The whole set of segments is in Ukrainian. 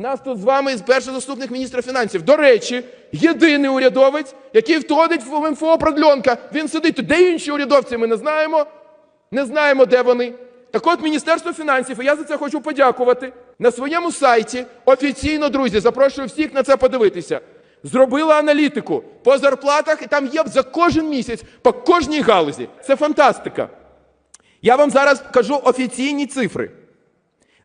Нас тут з вами перший заступник міністра фінансів. До речі, єдиний урядовець, який входить в МФО Продльонка. Він сидить тут. Де інші урядовці? Ми не знаємо. Не знаємо, де вони. Так от Міністерство фінансів, і я за це хочу подякувати. На своєму сайті офіційно, друзі, запрошую всіх на це подивитися. Зробила аналітику по зарплатах, і там є за кожен місяць по кожній галузі. Це фантастика. Я вам зараз кажу офіційні цифри.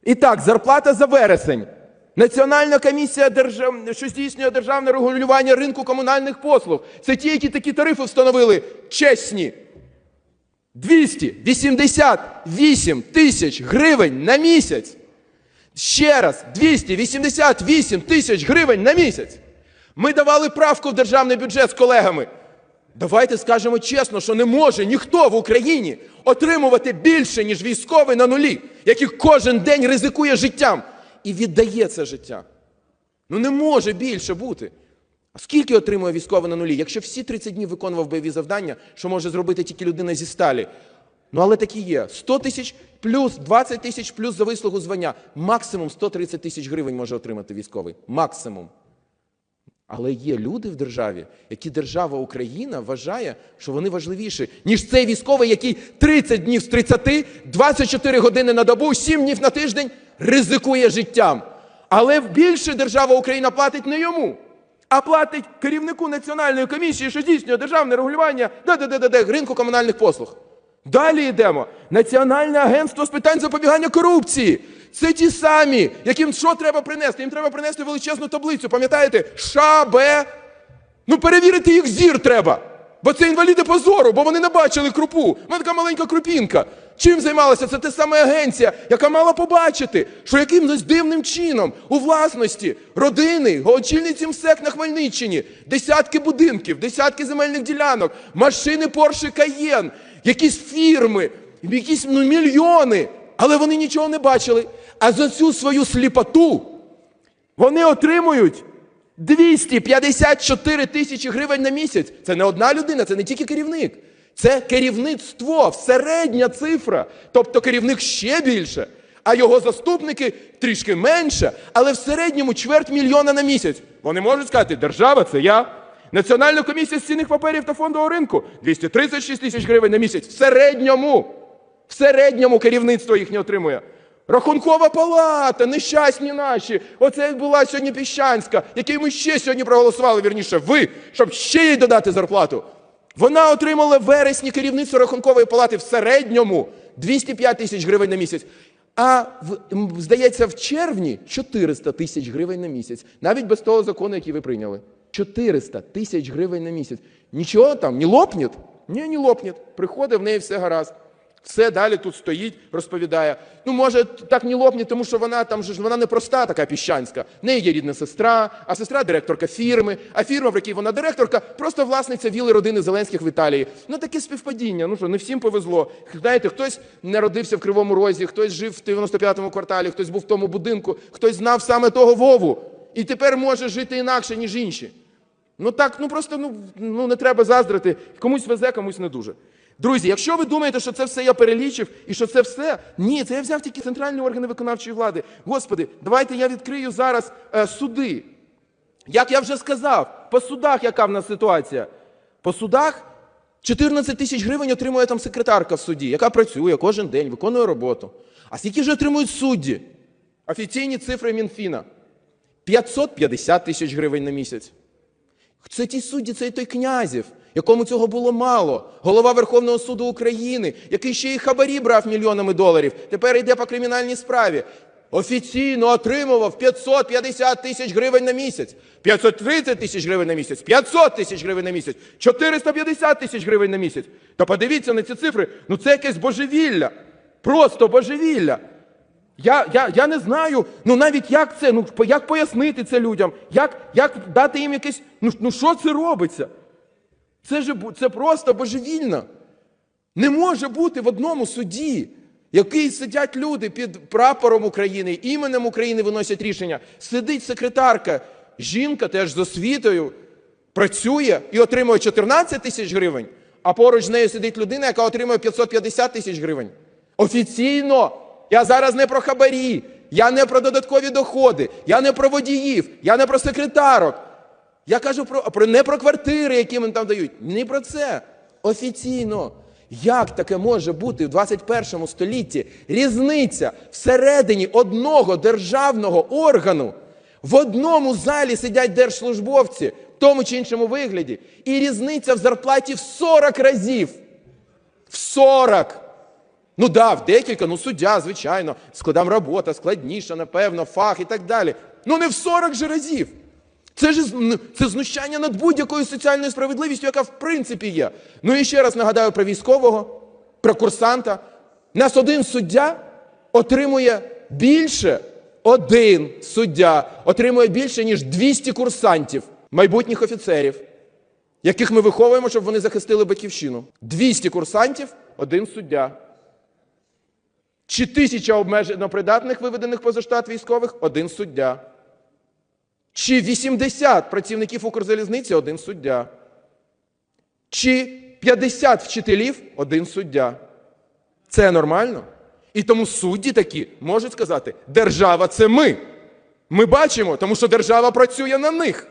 І так, зарплата за вересень. Національна комісія, держав... що здійснює державне регулювання ринку комунальних послуг. Це ті, які такі тарифи встановили чесні. 288 тисяч гривень на місяць. Ще раз, 288 тисяч гривень на місяць. Ми давали правку в державний бюджет з колегами. Давайте скажемо чесно, що не може ніхто в Україні отримувати більше, ніж військовий на нулі, який кожен день ризикує життям і віддає це життя. Ну не може більше бути. А скільки отримує військовий на нулі? Якщо всі 30 днів виконував бойові завдання, що може зробити тільки людина зі сталі? Ну але такі є. 100 тисяч плюс 20 тисяч плюс за вислугу звання. Максимум 130 тисяч гривень може отримати військовий. Максимум. Але є люди в державі, які держава Україна вважає, що вони важливіші, ніж цей військовий, який 30 днів з 30, 24 години на добу, 7 днів на тиждень ризикує життям. Але більше держава Україна платить не йому, а платить керівнику національної комісії, що здійснює державне регулювання ринку комунальних послуг. Далі йдемо. Національне агентство з питань запобігання корупції. Це ті самі, яким що треба принести? Їм треба принести величезну таблицю. Пам'ятаєте? Ша, Б. Ну перевірити їх зір треба. Бо це інваліди позору, бо вони не бачили крупу. У мене така маленька крупінка. Чим займалася? Це та сама агенція, яка мала побачити, що якимось дивним чином у власності родини, очільниці МСЕК на Хмельниччині, десятки будинків, десятки земельних ділянок, машини Porsche Cayenne, якісь фірми, якісь ну, мільйони. Але вони нічого не бачили. А за цю свою сліпоту вони отримують 254 тисячі гривень на місяць. Це не одна людина, це не тільки керівник. Це керівництво, середня цифра. Тобто керівник ще більше, а його заступники трішки менше, але в середньому чверть мільйона на місяць. Вони можуть сказати, держава це я. Національна комісія з цінних паперів та фондового ринку 236 тисяч гривень на місяць. В середньому. В середньому керівництво їх не отримує. Рахункова палата, нещасні наші. Оце була сьогодні Піщанська, який ми ще сьогодні проголосували, вірніше, ви, щоб ще їй додати зарплату. Вона отримала в вересні керівництво рахункової палати в середньому 205 тисяч гривень на місяць. А в, здається, в червні 400 тисяч гривень на місяць, навіть без того закону, який ви прийняли. 400 тисяч гривень на місяць. Нічого там, не лопнет? Ні, не лопнет. Приходить, в неї все гаразд. Все далі тут стоїть, розповідає. Ну, може, так не лопне, тому що вона там ж вона не проста така піщанська. В неї є рідна сестра, а сестра директорка фірми, а фірма, в якій вона директорка, просто власниця віли родини Зеленських в Італії. Ну таке співпадіння. Ну що, не всім повезло. Знаєте, хтось народився в Кривому Розі, хтось жив в 95-му кварталі, хтось був в тому будинку, хтось знав саме того Вову. І тепер може жити інакше, ніж інші. Ну так, ну просто ну, ну не треба заздрити. Комусь везе, комусь не дуже. Друзі, якщо ви думаєте, що це все я перелічив і що це все, ні, це я взяв тільки центральні органи виконавчої влади. Господи, давайте я відкрию зараз е, суди. Як я вже сказав, по судах яка в нас ситуація? По судах 14 тисяч гривень отримує там секретарка в суді, яка працює кожен день, виконує роботу. А скільки ж отримують судді? Офіційні цифри Мінфіна. 550 тисяч гривень на місяць. Це ті судді, це той князів, якому цього було мало. Голова Верховного суду України, який ще й хабарі брав мільйонами доларів, тепер йде по кримінальній справі. Офіційно отримував 550 тисяч гривень на місяць, 530 тисяч гривень на місяць, 500 тисяч гривень на місяць, 450 тисяч гривень на місяць. Та подивіться на ці цифри, ну це якесь божевілля. Просто божевілля. Я, я, я не знаю, ну навіть як це, ну як пояснити це людям, як, як дати їм якесь, ну, ну що це робиться? Це ж це просто божевільно. Не може бути в одному суді, який сидять люди під прапором України, іменем України виносять рішення. Сидить секретарка, жінка теж з освітою, працює і отримує 14 тисяч гривень, а поруч з нею сидить людина, яка отримує 550 тисяч гривень. Офіційно. Я зараз не про хабарі. Я не про додаткові доходи, я не про водіїв, я не про секретарок. Я кажу про, про не про квартири, які їм там дають. Не про це. Офіційно. Як таке може бути в 21 столітті різниця всередині одного державного органу? В одному залі сидять держслужбовці, в тому чи іншому вигляді, і різниця в зарплаті в 40 разів. В 40! Ну да, в декілька, ну суддя, звичайно, складам робота, складніша, напевно, фах і так далі. Ну не в 40 же разів. Це ж це знущання над будь-якою соціальною справедливістю, яка в принципі є. Ну і ще раз нагадаю про військового, про курсанта. Нас один суддя отримує більше, один суддя отримує більше, ніж 200 курсантів, майбутніх офіцерів, яких ми виховуємо, щоб вони захистили батьківщину. 200 курсантів, один суддя. Чи тисяча обмежено придатних виведених поза штат військових один суддя. Чи 80 працівників Укрзалізниці один суддя. Чи 50 вчителів один суддя. Це нормально? І тому судді такі можуть сказати: держава це ми. Ми бачимо, тому що держава працює на них.